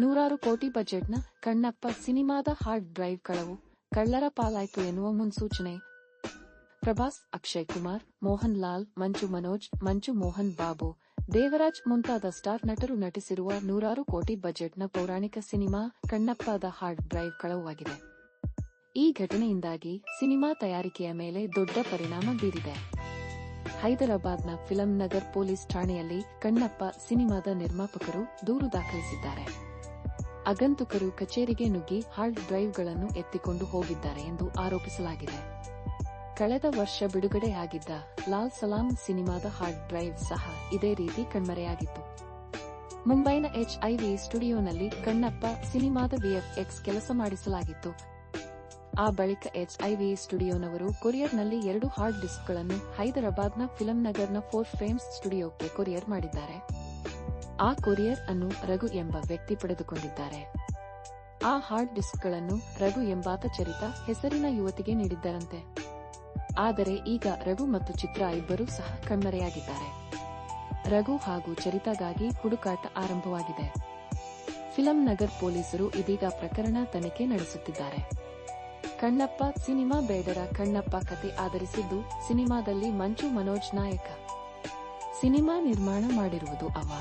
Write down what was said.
ನೂರಾರು ಕೋಟಿ ಬಜೆಟ್ನ ಕಣ್ಣಪ್ಪ ಸಿನಿಮಾದ ಹಾರ್ಡ್ ಡ್ರೈವ್ ಕಳವು. ಕಳ್ಳರ ಪಾಲಾಯ್ತು ಎನ್ನುವ ಮುನ್ಸೂಚನೆ. ಪ್ರಭಾಸ್, ಅಕ್ಷಯ್ ಕುಮಾರ್, ಮೋಹನ್ ಲಾಲ್, ಮಂಜು ಮನೋಜ್, ಮಂಜು ಮೋಹನ್ ಬಾಬು. ದೇವರಾಜ್ ಮುಂತಾದ ಸ್ಟಾರ್ ನಟರು ನಟಿಸಿರುವ ನೂರಾರು ಕೋಟಿ ಬಜೆಟ್ನ ಪೌರಾಣಿಕ ಸಿನಿಮಾ ಕಣ್ಣಪ್ಪದ ಹಾರ್ಡ್ ಡ್ರೈವ್ ಕಳವಾಗಿದೆ. ಈ ಘಟನೆಯಿಂದಾಗಿ ಸಿನಿಮಾ ತಯಾರಿಕೆಯ ಮೇಲೆ ದೊಡ್ಡ ಪರಿಣಾಮ ಬೀರಿದೆ. ಹೈದರಾಬಾದ್ನ ಫಿಲಂ ನಗರ್ ಪೊಲೀಸ್ ಠಾಣೆಯಲ್ಲಿ ಕಣ್ಣಪ್ಪ ಸಿನಿಮಾದ ನಿರ್ಮಾಪಕರು ದೂರು ದಾಖಲಿಸಿದ್ದಾರೆ. ಆಗಂತುಕರು ಕಚೇರಿಗೆ ನುಗ್ಗಿ ಹಾರ್ಡ್ ಡ್ರೈವ್ಗಳನ್ನು ಎತ್ತಿಕೊಂಡು ಹೋಗಿದ್ದಾರೆ ಎಂದು ಆರೋಪಿಸಲಾಗಿದೆ. ಕಳೆದ ವರ್ಷ ಬಿಡುಗಡೆಯಾಗಿದ್ದ ಲಾಲ್ ಸಲಾಂ ಸಿನಿಮಾದ ಹಾರ್ಡ್ ಡ್ರೈವ್ ಸಹ ಇದೇ ರೀತಿ ಕಣ್ಮರೆಯಾಗಿತ್ತು. ಮುಂಬೈನ ಎಚ್ಐವಿ ಸ್ಟುಡಿಯೋನಲ್ಲಿ ಕಣ್ಣಪ್ಪ ಸಿನಿಮಾದ ವಿಎಫ್ಎಕ್ಸ್ ಕೆಲಸ ಮಾಡಿಸಲಾಗಿತ್ತು. ಆ ಬಳಿಕ ಎಚ್ಐವಿ ಸ್ಟುಡಿಯೋನವರು ಕೊರಿಯರ್ನಲ್ಲಿ ಎರಡು ಹಾರ್ಡ್ ಡಿಸ್ಕ್ಗಳನ್ನು ಹೈದರಾಬಾದ್ನ ಫಿಲಂ ನಗರ್ನ ಫೋರ್ ಫ್ರೇಮ್ಸ್ ಸ್ಟುಡಿಯೋಕ್ಕೆ ಕೊರಿಯರ್ ಮಾಡಿದ್ದಾರೆ. ಆ ಕೊರಿಯರ್ ಅನ್ನು ರಘು ಎಂಬ ವ್ಯಕ್ತಿ ಪಡೆದುಕೊಂಡಿದ್ದಾರೆ. ಆ ಹಾರ್ಡ್ ಡಿಸ್ಕ್ಗಳನ್ನು ರಘು ಎಂಬಾತ ಚರಿತ ಹೆಸರಿನ ಯುವತಿಗೆ ನೀಡಿದ್ದರಂತೆ. ಆದರೆ ಈಗ ರಘು ಮತ್ತು ಚಿತ್ರ ಇಬ್ಬರೂ ಸಹ ಕಣ್ಮರೆಯಾಗಿದ್ದಾರೆ. ರಘು ಹಾಗೂ ಚರಿತಾಗಾಗಿ ಹುಡುಕಾಟ ಆರಂಭವಾಗಿದೆ. ಫಿಲಂ ನಗರ್ ಪೊಲೀಸರು ಇದೀಗ ಪ್ರಕರಣ ತನಿಖೆ ನಡೆಸುತ್ತಿದ್ದಾರೆ. ಕಣ್ಣಪ್ಪ ಸಿನಿಮಾ ಬೇಡರ ಕಣ್ಣಪ್ಪ ಕತೆ ಆಧರಿಸಿದ್ದು ಸಿನಿಮಾದಲ್ಲಿ ಮಂಜು ಮನೋಜ್ ನಾಯಕ. ಸಿನಿಮಾ ನಿರ್ಮಾಣ ಮಾಡಿರುವುದು ಅವ.